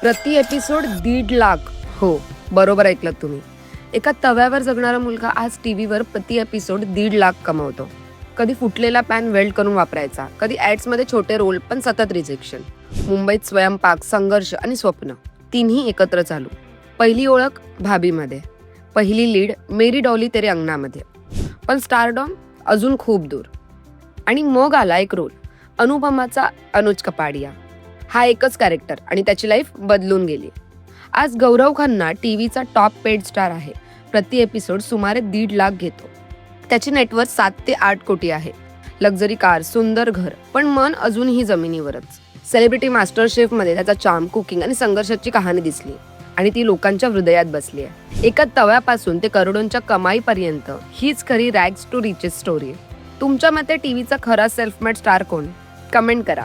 प्रति एपिसोड दीड लाख. हो बरोबर ऐकलं तुम्ही. एका तव्यावर जगणारा मुलगा आज टी व्हीवर प्रति एपिसोड दीड लाख कमवतो. कधी फुटलेला पॅन वेल्ड करून वापरायचा कधी ॲड्समध्ये छोटे रोल पण सतत रिजेक्शन. मुंबईत स्वयंपाक संघर्ष आणि स्वप्न तिन्ही एकत्र चालू. पहिली ओळख भाभीमध्ये. पहिली लीड मेरी डॉली तेरे अंगणामध्ये. पण स्टारडॉम अजून खूप दूर. आणि मग आला एक रोल अनुपमाचा अनुज कपाडिया. हा एकच कॅरेक्टर आणि त्याची लाईफ बदलून गेली. आज गौरव खन्ना टी व्हीचा टॉप पेड स्टार आहे. प्रति एपिसोड सुमारे दीड लाख घेतो. त्याची नेटवर्क सात ते आठ कोटी आहे. लक्झरी कार सुंदर घर पण मन अजूनही जमिनीवरच. सेलिब्रिटी मास्टर शेफमध्ये त्याचा चाम कुकिंग आणि संघर्षाची कहाणी दिसली. आणि ती लोकांच्या हृदयात बसली आहे. एका तव्यापासून ते करोडोंच्या कमाईपर्यंत हीच खरी रॅग्स टू रिचेस स्टोरी तुमच्या मते टीव्हीचा खरा सेल्फ मेड स्टार कोण? कमेंट करा.